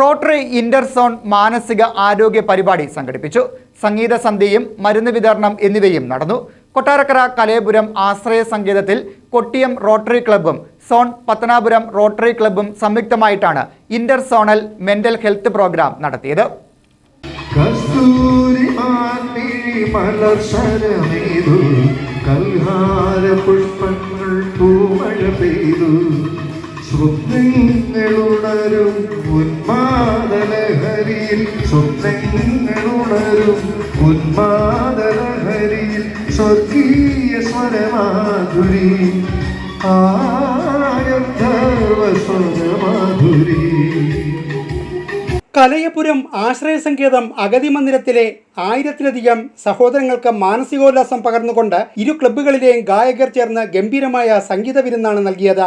Rotary interzone മാനസിക ആരോഗ്യ പരിപാടി സംഘടിപ്പിച്ചു. സംഗീത സന്ധ്യയും മരുന്ന് വിതരണം എന്നിവയും നടന്നു. കൊട്ടാരക്കര കലയപുരം ആശ്രയ സംഗീതത്തിൽ കൊട്ടിയം റോട്ടറി ക്ലബ്ബും സോൺ പത്തനാപുരം റോട്ടറി ക്ലബ്ബും സംയുക്തമായിട്ടാണ് ഇന്റർസോണൽ മെന്റൽ ഹെൽത്ത് പ്രോഗ്രാം നടത്തിയത്. കൽഹാര പുഷ്പങ്ങൾ പൂമഴ പെയ്തു. സ്വപ്നങ്ങളുണരും ഉന്മാദലഹരിയിൽ. സ്വപ്നങ്ങളുണരും ഉന്മാദലഹരിയിൽ. സ്വർഗീയ സ്വരമാധുരി. ആയം കലയപുരം ആശ്രയ സങ്കേതം അഗതി മന്ദിരത്തിലെ ആയിരത്തിലധികം സഹോദരങ്ങൾക്ക് മാനസികോല്ലാസം പകർന്നുകൊണ്ട് ഇരു ക്ലബ്ബുകളിലെയും ഗായകർ ചേർന്ന് ഗംഭീരമായ സംഗീത വിരുന്നാണ് നൽകിയത്.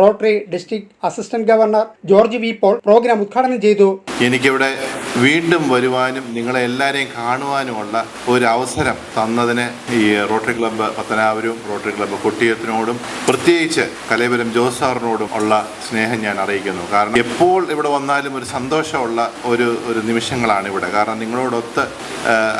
Rotary district assistant governor George V Paul program ഉദ്ഘാടനം ചെയ്തു. എനിക്കിവിടെ വീണ്ടും വരുവാനും നിങ്ങളെ എല്ലാവരെയും കാണുവാനുമുള്ള ഒരു അവസരം തന്നതിന് ഈ റോട്ടറി ക്ലബ്ബ് പത്തനാപുരവും റോട്ടറി ക്ലബ്ബ് കൊട്ടിയത്തിനോടും പ്രത്യേകിച്ച് കലേപുരം ജോസ് സാറിനോടും ഉള്ള സ്നേഹം ഞാൻ അറിയിക്കുന്നു. കാരണം എപ്പോൾ ഇവിടെ വന്നാലും ഒരു സന്തോഷമുള്ള ഒരു ഒരു നിമിഷങ്ങളാണ് ഇവിടെ. കാരണം നിങ്ങളോടൊത്ത്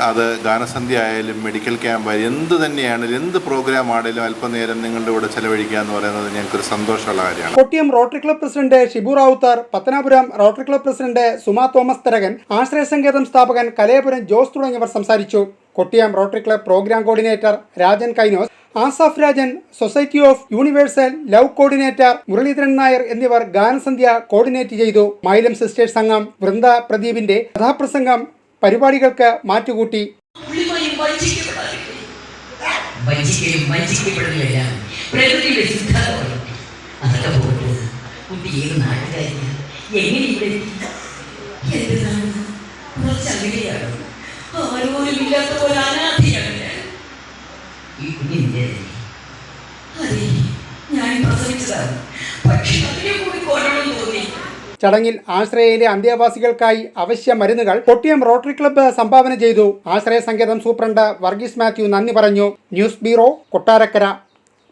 അത് ഗാനസന്ധ്യ ആയാലും മെഡിക്കൽ ക്യാമ്പ് ആയാലും എന്ത് തന്നെയാണെങ്കിലും എന്ത് പ്രോഗ്രാം ആണെങ്കിലും അല്പനേരം നിങ്ങളുടെ കൂടെ ചെലവഴിക്കുക എന്ന് പറയുന്നത് ഞങ്ങൾക്കൊരു സന്തോഷമുള്ള കാര്യമാണ്. Kottiyam rotary club president Shibu Rawther Pathanapuram rotary club president Suma Thomas Tharakan Ashraya Sanketham സ്ഥാപകൻ കലയപുരം ജോസ് തുടങ്ങിയവർ സംസാരിച്ചു. Kottiyam rotary club program coordinator Rajan Kainos Asaf Rajan society of universal love coordinator Muraleedharan Nair എന്നിവർ ഗാനസന്ധ്യ coordinate ചെയ്തു. Mylam sisters സംഘം വൃന്ദ പ്രദീപിന്റെ കഥാപ്രസംഗം പരിപാടികൾക്ക് മാറ്റുകൂട്ടി. അതൊക്കെ കുട്ടി ഏത് നാട്ടുകാരിയാണ് എങ്ങനെ ഇവിടെ ഇല്ലാത്ത പോലെ അനാഥയാണ് ഞാൻ? ഈ അതെ ഞാൻ പ്രസവിച്ചതാണ്. പക്ഷെ അതിനെ കൂടി കൊല്ലണം തോന്നി. ചടങ്ങിൽ ആശ്രയയിലെ അന്ത്യവാസികൾക്കായി അവശ്യ മരുന്നുകൾ കൊട്ടിയം റോട്ടറി ക്ലബ്ബ് സംഭാവന ചെയ്തു. ആശ്രയ സങ്കേതം സൂപ്രണ്ട് വർഗീസ് മാത്യു നന്ദി പറഞ്ഞു. News bureau Kottarakkara.